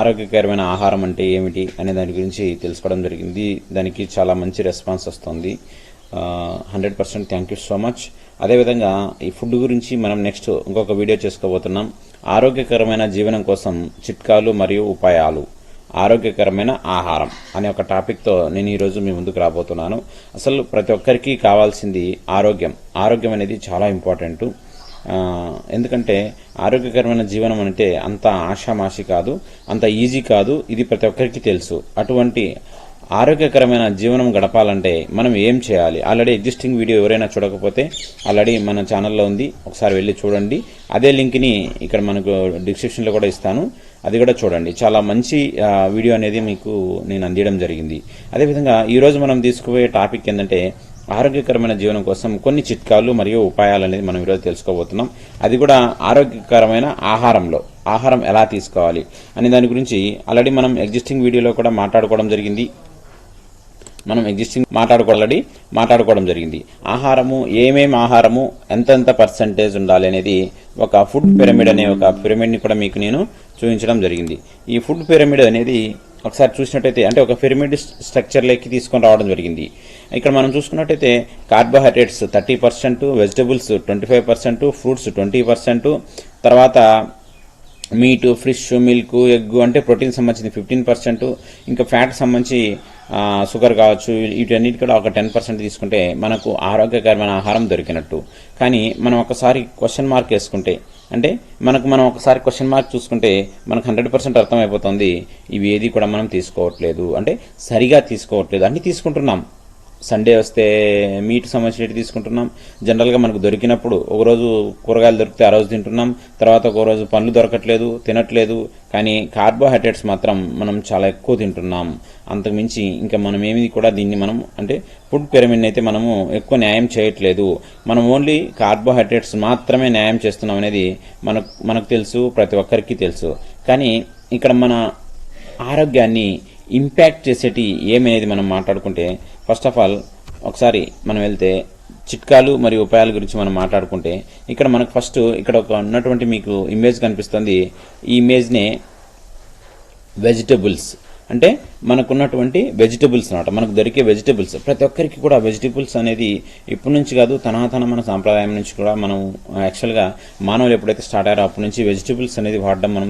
ఆరోగ్యకరమైన ఆహారం అంటే ఏమిటి అనే దాని గురించి తెలుసుకోవడం జరిగింది. దానికి చాలా మంచి రెస్పాన్స్ వస్తుంది. Hundred percent thank you so much. అదేవిధంగా ఈ ఫుడ్ గురించి మనం నెక్స్ట్ ఇంకొక వీడియో చేసుకోబోతున్నాం. ఆరోగ్యకరమైన జీవనం కోసం చిట్కాలు మరియు ఉపాయాలు. ఆరోగ్యకరమైన ఆహారం అనే ఒక టాపిక్తో నేను ఈరోజు మీ ముందుకు రాబోతున్నాను. అసలు ప్రతి ఒక్కరికి కావాల్సింది ఆరోగ్యం. ఆరోగ్యం అనేది చాలా ఇంపార్టెంట్. ఎందుకంటే ఆరోగ్యకరమైన జీవనం అంటే అంత ఆషామాషి కాదు అంత ఈజీ కాదు ఇది ప్రతి ఒక్కరికి తెలుసు. అటువంటి ఆరోగ్యకరమైన జీవనం గడపాలంటే మనం ఏం చేయాలి? ఆల్రెడీ ఎగ్జిస్టింగ్ వీడియో ఎవరైనా చూడకపోతే ఆల్రెడీ మన ఛానల్లో ఉంది ఒకసారి వెళ్ళి చూడండి. అదే లింక్ని ఇక్కడ మనకు డిస్క్రిప్షన్లో కూడా ఇస్తాను. అది కూడా చూడండి. చాలా మంచి వీడియో అనేది మీకు నేను అందించడం జరిగింది. అదేవిధంగా ఈరోజు మనం తీసుకుపోయే టాపిక్ ఏంటంటే ఆరోగ్యకరమైన జీవనం కోసం కొన్ని చిట్కాలు మరియు ఉపాయాలు అనేది మనం ఈరోజు తెలుసుకోబోతున్నాం. అది కూడా ఆరోగ్యకరమైన ఆహారంలో. ఆహారం ఎలా తీసుకోవాలి అనే దాని గురించి ఆల్రెడీ మనం ఎగ్జిస్టింగ్ వీడియోలో కూడా మాట్లాడుకోవడం జరిగింది. మనం ఎగ్జిస్టింగ్ మాట్లాడుకో ఆల్రెడీ మాట్లాడుకోవడం జరిగింది. ఆహారము ఏమేమి ఆహారము ఎంతెంత పర్సంటేజ్ ఉండాలి అనేది ఒక ఫుడ్ పిరమిడ్ అనే ఒక పిరమిడ్ని కూడా మీకు నేను చూపించడం జరిగింది. ఈ ఫుడ్ పిరమిడ్ అనేది ఒకసారి చూసినట్టయితే అంటే ఒక పిరమిడ్ స్ట్రక్చర్లోకి తీసుకొని రావడం జరిగింది. ఇక్కడ మనం చూసుకున్నట్టయితే carbohydrates thirty percent vegetables twenty five percent fruits twenty percent తర్వాత మీటు ఫిష్ మిల్క్ ఎగ్ అంటే ప్రోటీన్ సంబంధించి ఫిఫ్టీన్ పర్సెంట్ ఇంకా ఫ్యాట్ సంబంధించి షుగర్ కావచ్చు వీటన్నిటి కూడా ఒక టెన్ పర్సెంట్ తీసుకుంటే మనకు ఆరోగ్యకరమైన ఆహారం దొరికినట్టు. కానీ మనం ఒకసారి క్వశ్చన్ మార్క్ వేసుకుంటే అంటే మనకు మనం ఒకసారి క్వశ్చన్ మార్క్ చూసుకుంటే మనకు హండ్రెడ్ పర్సెంట్ అర్థమైపోతుంది ఇవి ఏది కూడా మనం తీసుకోవట్లేదు. అంటే సరిగా తీసుకోవట్లేదు. అన్ని తీసుకుంటున్నాం. సండే వస్తే మీట్ సంబంధించినవి తీసుకుంటున్నాం. జనరల్గా మనకు దొరికినప్పుడు ఒకరోజు కూరగాయలు దొరికితే ఆ రోజు తింటున్నాం. తర్వాత ఒక రోజు పండ్లు దొరకట్లేదు తినట్లేదు. కానీ కార్బోహైడ్రేట్స్ మాత్రం మనం చాలా ఎక్కువ తింటున్నాం. అంతకుమించి ఇంకా మనం ఏమి కూడా దీన్ని మనం అంటే ఫుడ్ పిరమిడ్ని అయితే మనము ఎక్కువ న్యాయం చేయట్లేదు. మనం ఓన్లీ కార్బోహైడ్రేట్స్ మాత్రమే న్యాయం చేస్తున్నాం అనేది మనకు మనకు తెలుసు ప్రతి ఒక్కరికి తెలుసు. కానీ ఇక్కడ మన ఆరోగ్యాన్ని ఇంపాక్ట్ చేసేటి ఏమనేది మనం మాట్లాడుకుంటే ఫస్ట్ ఆఫ్ ఆల్ ఒకసారి మనం వెళ్తే చిట్కాలు మరియు ఉపాయాల గురించి మనం మాట్లాడుకుంటే ఇక్కడ మనకు ఫస్ట్ ఇక్కడ ఒక ఉన్నటువంటి మీకు ఇమేజ్ కనిపిస్తుంది. ఈ ఇమేజ్నే వెజిటబుల్స్ అంటే మనకున్నటువంటి వెజిటబుల్స్ అనమాట మనకు దొరికే వెజిటబుల్స్ ప్రతి ఒక్కరికి కూడా వెజిటబుల్స్ అనేది ఇప్పటి నుంచి కాదు తనాతన మన సాంప్రదాయం నుంచి కూడా మనం యాక్చువల్గా మానవులు ఎప్పుడైతే స్టార్ట్ అయ్యారో అప్పటి నుంచి వెజిటబుల్స్ అనేది వాడడం మనం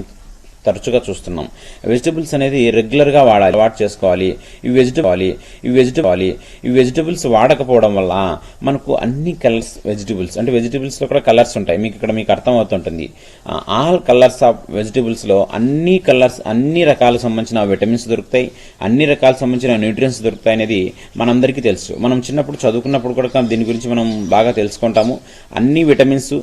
తరచుగా చూస్తున్నాం. వెజిటబుల్స్ అనేది రెగ్యులర్గా వాడాలి వాట్ చేసుకోవాలి. ఈ వెజిటబుల్ ఈ వెజిటబుల్ ఈ వెజిటబుల్స్ వాడకపోవడం వల్ల మనకు అన్ని కలర్స్ వెజిటబుల్స్ అంటే వెజిటబుల్స్లో కూడా కలర్స్ ఉంటాయి. మీకు ఇక్కడ మీకు అర్థం అవుతుంటుంది ఆల్ కలర్స్ ఆఫ్ వెజిటబుల్స్లో అన్ని కలర్స్ అన్ని రకాల సంబంధించిన విటమిన్స్ దొరుకుతాయి. అన్ని రకాల సంబంధించిన న్యూట్రియన్స్ దొరుకుతాయి అనేది మనందరికీ తెలుసు. మనం చిన్నప్పుడు చదువుకున్నప్పుడు కూడా దీని గురించి మనం బాగా తెలుసుకుంటాము. అన్ని విటమిన్స్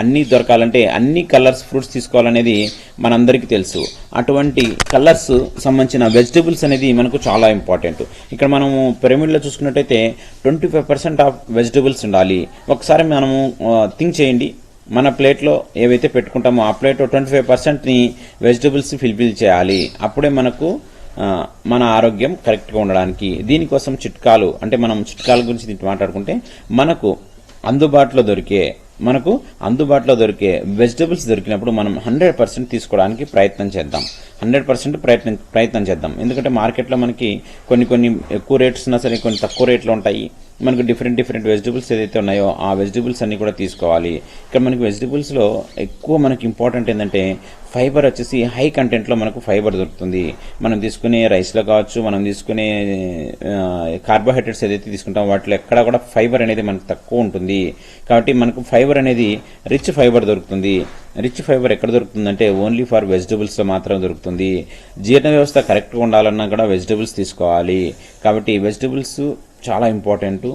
అన్నీ దొరకాలంటే అన్ని కలర్స్ ఫ్రూట్స్ తీసుకోవాలనేది మనందరికీ తెలుసు. అటువంటి కలర్స్ సంబంధించిన వెజిటబుల్స్ అనేది మనకు చాలా ఇంపార్టెంట్. ఇక్కడ మనము పిరమిడ్లో చూసుకున్నట్టయితే twenty five percent of vegetables ఉండాలి. ఒకసారి మనము థింక్ చేయండి. మన ప్లేట్లో ఏవైతే పెట్టుకుంటామో ఆ ప్లేట్ ట్వంటీ ఫైవ్ పర్సెంట్ని వెజిటబుల్స్ ఫిల్ఫిల్ చేయాలి. అప్పుడే మనకు మన ఆరోగ్యం కరెక్ట్గా ఉండడానికి. దీనికోసం చిట్కాలు అంటే మనం చిట్కాల గురించి దీంట్లో మాట్లాడుకుంటే మనకు అందుబాటులో దొరికే మనకు అందుబాటులో దొరికే వెజిటబుల్స్ దొరికినప్పుడు మనం హండ్రెడ్ పర్సెంట్ తీసుకోవడానికి ప్రయత్నం చేద్దాం. హండ్రెడ్ పర్సెంట్ ప్రయత్నం ప్రయత్నం చేద్దాం. ఎందుకంటే మార్కెట్లో మనకి కొన్ని కొన్ని ఎక్కువ రేట్స్ ఉన్నా సరే కొన్ని తక్కువ రేట్లు ఉంటాయి. మనకు డిఫరెంట్ డిఫరెంట్ వెజిటబుల్స్ ఏదైతే ఉన్నాయో ఆ వెజిటబుల్స్ అన్ని కూడా తీసుకోవాలి. ఇక్కడ మనకి వెజిటబుల్స్లో ఎక్కువ మనకి ఇంపార్టెంట్ ఏంటంటే ఫైబర్ వచ్చేసి హై కంటెంట్లో మనకు ఫైబర్ దొరుకుతుంది. మనం తీసుకునే రైస్లో కావచ్చు మనం తీసుకునే కార్బోహైడ్రేట్స్ ఏదైతే తీసుకుంటామో వాటిలో ఎక్కడ కూడా ఫైబర్ అనేది మనకు తక్కువ ఉంటుంది. కాబట్టి మనకు ఫైబర్ అనేది రిచ్ ఫైబర్ దొరుకుతుంది. రిచ్ ఫైబర్ ఎక్కడ దొరుకుతుందంటే ఓన్లీ ఫర్ వెజిటబుల్స్లో మాత్రం దొరుకుతుంది. జీర్ణ వ్యవస్థ కరెక్ట్గా ఉండాలన్నా కూడా వెజిటబుల్స్ తీసుకోవాలి. కాబట్టి వెజిటబుల్స్ చాలా ఇంపార్టెంట్.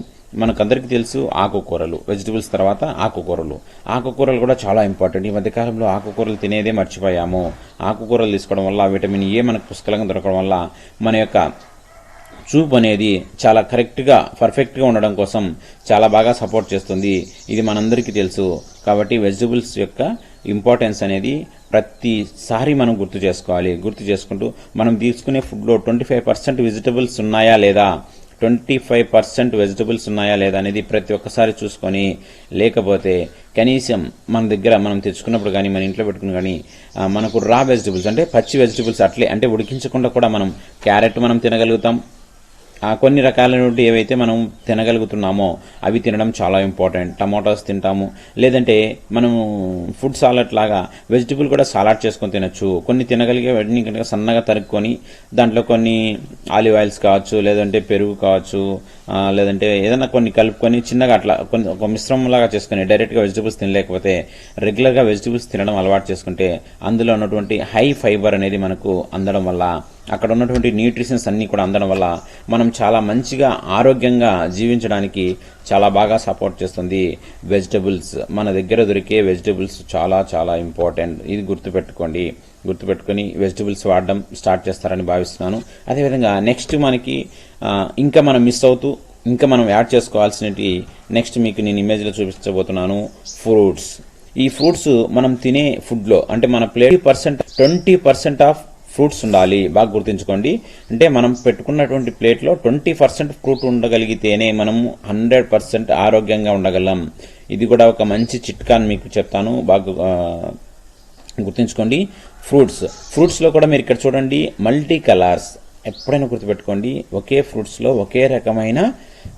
మనకందరికీ తెలుసు ఆకుకూరలు. వెజిటబుల్స్ తర్వాత ఆకుకూరలు. ఆకుకూరలు కూడా చాలా ఇంపార్టెంట్. ఈ మధ్యకాలంలో ఆకుకూరలు తినేదే మర్చిపోయాము. ఆకుకూరలు తీసుకోవడం వల్ల విటమిన్ ఏ మనకు పుష్కలంగా దొరకడం వల్ల మన యొక్క చూపు అనేది చాలా కరెక్ట్గా పర్ఫెక్ట్గా ఉండడం కోసం చాలా బాగా సపోర్ట్ చేస్తుంది. ఇది మనందరికీ తెలుసు. కాబట్టి వెజిటబుల్స్ యొక్క ఇంపార్టెన్స్ అనేది ప్రతిసారి మనం గుర్తు చేసుకోవాలి. గుర్తు చేసుకుంటూ మనం తీసుకునే ఫుడ్లో ట్వంటీ ఫైవ్ పర్సెంట్ వెజిటబుల్స్ ఉన్నాయా లేదా ట్వంటీ ఫైవ్ పర్సెంట్ వెజిటబుల్స్ ఉన్నాయా లేదా అనేది ప్రతి ఒక్కసారి చూసుకొని లేకపోతే కనీసం మన దగ్గర మనం తెచ్చుకున్నప్పుడు కానీ మన ఇంట్లో పెట్టుకుని కానీ మనకు రా వెజిటబుల్స్ అంటే పచ్చి వెజిటబుల్స్ అట్లే అంటే ఉడికించకుండా కూడా మనం క్యారెట్ మనం తినగలుగుతాం కొన్ని రకాలైనటువంటి ఏవైతే మనం తినగలుగుతున్నామో అవి తినడం చాలా ఇంపార్టెంట్. టమాటోస్ తింటాము. లేదంటే మనం ఫుడ్ సాలడ్ లాగా వెజిటబుల్ కూడా సాలాడ్ చేసుకొని తినొచ్చు. కొన్ని తినగలిగే వాటిని కనుక సన్నగా తరుక్కొని దాంట్లో కొన్ని ఆలివ్ ఆయిల్స్ కావచ్చు లేదంటే పెరుగు కావచ్చు లేదంటే ఏదైనా కొన్ని కలుపుకొని చిన్నగా అట్లా కొన్ని ఒక మిశ్రమం లాగా చేసుకుని డైరెక్ట్గా వెజిటబుల్స్ తినలేకపోతే రెగ్యులర్గా వెజిటబుల్స్ తినడం అలవాటు చేసుకుంటే అందులో ఉన్నటువంటి హై ఫైబర్ అనేది మనకు అందడం వల్ల అక్కడ ఉన్నటువంటి న్యూట్రిషన్స్ అన్నీ కూడా అందడం వల్ల మనం చాలా మంచిగా ఆరోగ్యంగా జీవించడానికి చాలా బాగా సపోర్ట్ చేస్తుంది. వెజిటబుల్స్ మన దగ్గర దొరికే వెజిటబుల్స్ చాలా చాలా ఇంపార్టెంట్ ఇది గుర్తుపెట్టుకోండి. గుర్తుపెట్టుకొని వెజిటబుల్స్ వాడడం స్టార్ట్ చేస్తారని భావిస్తున్నాను. అదేవిధంగా నెక్స్ట్ మనకి ఇంకా మనం మిస్ అవుతూ ఇంకా మనం యాడ్ చేసుకోవాల్సినవి నెక్స్ట్ మీకు నేను ఇమేజ్లో చూపించబోతున్నాను. ఫ్రూట్స్ ఈ ఫ్రూట్స్ మనం తినే ఫుడ్లో అంటే మన plate percent twenty percent of fruits ఉండాలి. బాగా గుర్తుంచుకోండి. అంటే మనం పెట్టుకున్నటువంటి ప్లేట్లో ట్వంటీ పర్సెంట్ ఫ్రూట్ ఉండగలిగితేనే మనం హండ్రెడ్ పర్సెంట్ ఆరోగ్యంగా ఉండగలం. ఇది కూడా ఒక మంచి చిట్కాని మీకు చెప్తాను. బాగా గుర్తుంచుకోండి. ఫ్రూట్స్. ఫ్రూట్స్లో కూడా మీరు ఇక్కడ చూడండి. మల్టీ కలర్స్ ఎప్పుడైనా గుర్తుపెట్టుకోండి. ఒకే ఫ్రూట్స్లో ఒకే రకమైన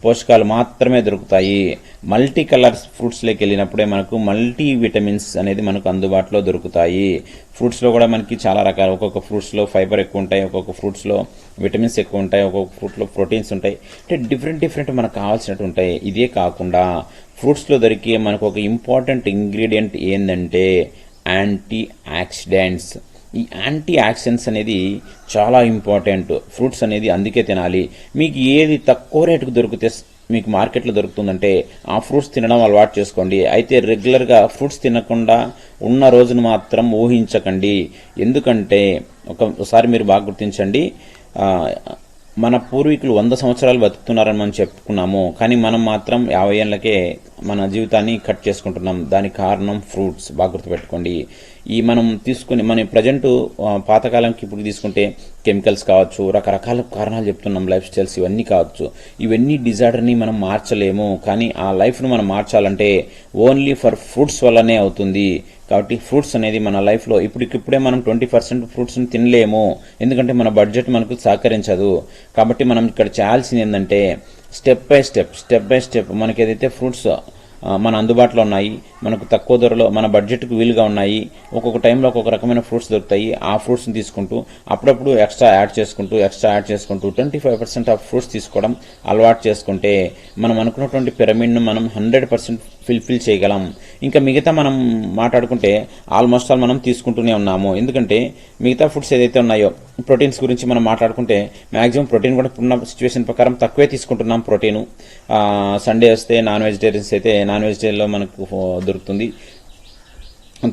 పోషకాలు మాత్రమే దొరుకుతాయి. మల్టీ కలర్స్ ఫ్రూట్స్లోకి వెళ్ళినప్పుడే మనకు మల్టీ విటమిన్స్ అనేది మనకు అందుబాటులో దొరుకుతాయి. ఫ్రూట్స్లో కూడా మనకి చాలా రకాలు. ఒక్కొక్క ఫ్రూట్స్లో ఫైబర్ ఎక్కువ ఉంటాయి ఒక్కొక్క ఫ్రూట్స్లో విటమిన్స్ ఎక్కువ ఉంటాయి ఒక్కొక్క ఫ్రూట్లో ప్రోటీన్స్ ఉంటాయి. అంటే డిఫరెంట్ డిఫరెంట్ మనకు కావాల్సినట్టు ఉంటాయి. ఇదే కాకుండా ఫ్రూట్స్లో దొరికే మనకు ఒక ఇంపార్టెంట్ ఇంగ్రీడియంట్ ఏంటంటే యాంటీ యాక్సిడెంట్స్ ఈ యాంటీ ఆక్సిడెంట్స్ అనేది చాలా ఇంపార్టెంట్ ఫ్రూట్స్ అనేది అందుకే తినాలి. మీకు ఏది తక్కువ రేటుకు దొరికితే మీకు మార్కెట్లో దొరుకుతుందంటే ఆ ఫ్రూట్స్ తినడం అలవాటు చేసుకోండి. అయితే రెగ్యులర్గా ఫ్రూట్స్ తినకుండా ఉన్న రోజును మాత్రం ఊహించకండి. ఎందుకంటే ఒకసారి మీరు బాగా గుర్తించండి. మన పూర్వీకులు వంద సంవత్సరాలు బతుకుతున్నారని మనం చెప్పుకున్నాము. కానీ మనం మాత్రం యాభై ఏళ్ళకే మన జీవితాన్ని కట్ చేసుకుంటున్నాం. దానికి కారణం ఫ్రూట్స్. బాగా గుర్తుపెట్టుకోండి. ఈ మనం తీసుకుని మన ప్రజెంట్ పాతకాలంకి ఇప్పుడు తీసుకుంటే కెమికల్స్ కావచ్చు రకరకాల కారణాలు చెప్తున్నాం. లైఫ్ స్టైల్స్ ఇవన్నీ కావచ్చు. ఇవన్నీ డిజార్డర్ని మనం మార్చలేము. కానీ ఆ లైఫ్ను మనం మార్చాలంటే ఓన్లీ ఫర్ ఫ్రూట్స్ వల్లనే అవుతుంది. కాబట్టి ఫ్రూట్స్ అనేది మన లైఫ్లో ఇప్పటికిప్పుడే మనం ట్వంటీ పర్సెంట్ ఫ్రూట్స్ని తినలేము. ఎందుకంటే మన బడ్జెట్ మనకు సహకరించదు. కాబట్టి మనం ఇక్కడ చేయాల్సింది ఏంటంటే step by step step by step మనకి ఏదైతే ఫ్రూట్స్ మన అందుబాటులో ఉన్నాయి. మనకు తక్కువ ధరలో మన బడ్జెట్కు వీలుగా ఉన్నాయి. ఒక్కొక్క టైంలో ఒక్కొక్క రకమైన ఫ్రూట్స్ దొరుకుతాయి. ఆ ఫ్రూట్స్ని తీసుకుంటూ అప్పుడప్పుడు ఎక్స్ట్రా యాడ్ చేసుకుంటూ ఎక్స్ట్రా యాడ్ చేసుకుంటూ twenty five percent of fruits తీసుకోవడం అలవాటు చేసుకుంటే మనం అనుకున్నటువంటి పిరమిడ్ను మనం హండ్రెడ్ పర్సెంట్ ఫిల్ఫిల్ చేయగలం. ఇంకా మిగతా మనం మాట్లాడుకుంటే ఆల్మోస్ట్ ఆల్ మనం తీసుకుంటూనే ఉన్నాము. ఎందుకంటే మిగతా ఫుడ్స్ ఏదైతే ఉన్నాయో ప్రోటీన్స్ గురించి మనం మాట్లాడుకుంటే మాక్సిమం ప్రోటీన్ కూడా ఇప్పుడున్న సిచ్యువేషన్ ప్రకారం తక్కువే తీసుకుంటున్నాం ప్రోటీన్. సండే వస్తే నాన్ వెజిటేరియన్స్ అయితే నాన్ వెజిటేరియన్లో మనకు దొరుకుతుంది.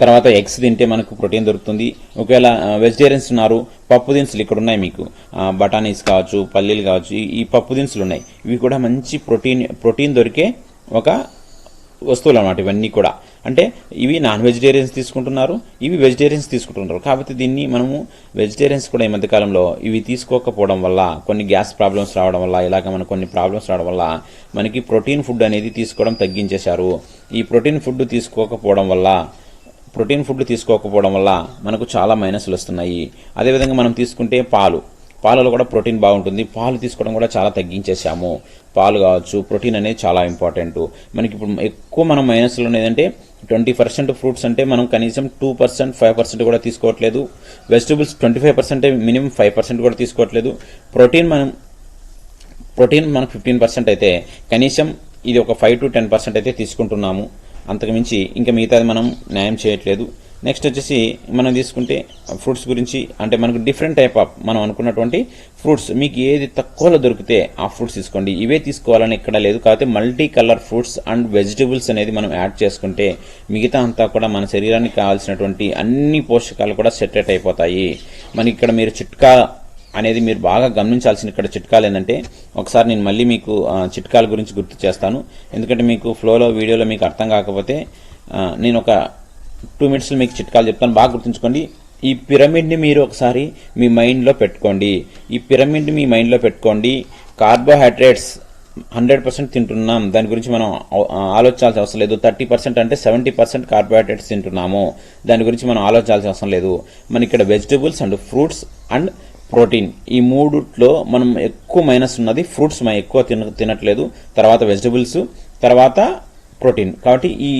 తర్వాత ఎగ్స్ తింటే మనకు ప్రోటీన్ దొరుకుతుంది. ఒకవేళ వెజిటేరియన్స్ ఉన్నారు పప్పు దినుసులు ఇక్కడ ఉన్నాయి మీకు. బఠానీస్ కావచ్చు పల్లీలు కావచ్చు ఈ పప్పు దినుసులు ఉన్నాయి. ఇవి కూడా మంచి ప్రోటీన్ ప్రోటీన్ దొరికే ఒక వస్తువులు అనమాట ఇవన్నీ కూడా. అంటే ఇవి నాన్ వెజిటేరియన్స్ తీసుకుంటున్నారు ఇవి వెజిటేరియన్స్ తీసుకుంటున్నారు. కాబట్టి దీన్ని మనము వెజిటేరియన్స్ కూడా ఈ మధ్యకాలంలో ఇవి తీసుకోకపోవడం వల్ల కొన్ని గ్యాస్ ప్రాబ్లమ్స్ రావడం వల్ల ఇలాగ మనకు కొన్ని ప్రాబ్లమ్స్ రావడం వల్ల మనకి ప్రోటీన్ ఫుడ్ అనేది తీసుకోవడం తగ్గించేశారు. ఈ ప్రోటీన్ ఫుడ్ తీసుకోకపోవడం వల్ల ప్రోటీన్ ఫుడ్ తీసుకోకపోవడం వల్ల మనకు చాలా మైనస్లు వస్తున్నాయి. అదేవిధంగా మనం తీసుకుంటే పాలు. పాలలో కూడా ప్రోటీన్ బాగుంటుంది. పాలు తీసుకోవడం కూడా చాలా తగ్గించేసాము పాలు కావచ్చు ప్రోటీన్ అనేది చాలా ఇంపార్టెంట్. మనకి ఇప్పుడు ఎక్కువ మనం మైనస్లో ఉన్నదంటే ట్వంటీ పర్సెంట్ ఫ్రూట్స్ అంటే మనం కనీసం టూ పర్సెంట్ ఫైవ్ పర్సెంట్ కూడా తీసుకోవట్లేదు. Vegetables twenty five percent minimum five percent కూడా తీసుకోవట్లేదు. ప్రోటీన్ మనం ప్రోటీన్ మనం ఫిఫ్టీన్ పర్సెంట్ అయితే కనీసం ఇది ఒక ఫైవ్ టు టెన్ పర్సెంట్ అయితే తీసుకుంటున్నాము. అంతకుమించి ఇంకా మిగతాది మనం న్యాయం చేయట్లేదు. నెక్స్ట్ వచ్చేసి మనం తీసుకుంటే ఫ్రూట్స్ గురించి అంటే మనకు డిఫరెంట్ టైప్ ఆఫ్ మనం అనుకున్నటువంటి ఫ్రూట్స్ మీకు ఏది తక్కువలో దొరికితే ఆ ఫ్రూట్స్ తీసుకోండి. ఇవే తీసుకోవాలని ఇక్కడ లేదు. కాకపోతే multi colour fruits and vegetables అనేది మనం యాడ్ చేసుకుంటే మిగతా అంతా కూడా మన శరీరానికి కావాల్సినటువంటి అన్ని పోషకాలు కూడా సెటరేట్ అయిపోతాయి. మనకి ఇక్కడ మీరు చిట్కా అనేది మీరు బాగా గమనించాల్సిన ఇక్కడ చిట్కాలు ఏంటంటే ఒకసారి నేను మళ్ళీ మీకు చిట్కాల గురించి గుర్తు చేస్తాను. ఎందుకంటే మీకు ఫ్లోలో వీడియోలో మీకు అర్థం కాకపోతే నేను ఒక టూ మినిట్స్లో మీకు చిట్కాలు చెప్తాను. బాగా గుర్తుంచుకోండి. ఈ పిరమిడ్ని మీరు ఒకసారి మీ మైండ్లో పెట్టుకోండి. ఈ పిరమిడ్ని మీ మైండ్లో పెట్టుకోండి. కార్బోహైడ్రేట్స్ హండ్రెడ్ పర్సెంట్ తింటున్నాం. దాని గురించి మనం ఆలోచించాల్సిన అవసరం లేదు. థర్టీ పర్సెంట్ అంటే సెవెంటీ పర్సెంట్ కార్బోహైడ్రేట్స్ తింటున్నాము. దాని గురించి మనం ఆలోచించాల్సిన అవసరం లేదు. మన ఇక్కడ vegetables and fruits and protein ఈ మూడుట్లో మనం ఎక్కువ మైనస్ ఉన్నది ఫ్రూట్స్ మనం ఎక్కువ తిన తినట్లేదు. తర్వాత వెజిటబుల్స్ తర్వాత ప్రోటీన్ కాబట్టి ఈ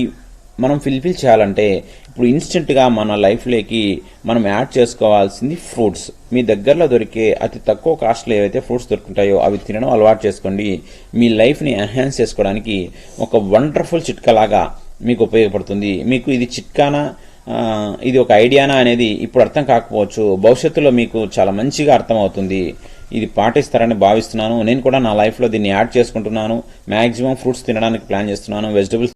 మనం ఫిల్ఫిల్ చేయాలంటే ఇప్పుడు ఇన్స్టెంట్గా మన లైఫ్లోకి మనం యాడ్ చేసుకోవాల్సింది ఫ్రూట్స్ మీ దగ్గరలో దొరికే అతి తక్కువ కాస్ట్లో ఏవైతే ఫ్రూట్స్ దొరుకుతాయో అవి తినడం అలవాటు చేసుకోండి. మీ లైఫ్ని ఎన్హాన్స్ చేసుకోవడానికి ఒక వండర్ఫుల్ చిట్కాలాగా మీకు ఉపయోగపడుతుంది. మీకు ఇది చిట్కానా? ఇది ఒక ఐడియానా అనేది ఇప్పుడు అర్థం కాకపోవచ్చు. భవిష్యత్తులో మీకు చాలా మంచిగా అర్థమవుతుంది. ఇది పాటిస్తారని భావిస్తున్నాను. నేను కూడా నా లైఫ్లో దీన్ని యాడ్ చేసుకుంటున్నాను. మ్యాక్సిమం ఫ్రూట్స్ తినడానికి ప్లాన్ చేస్తున్నాను. వెజిటబుల్స్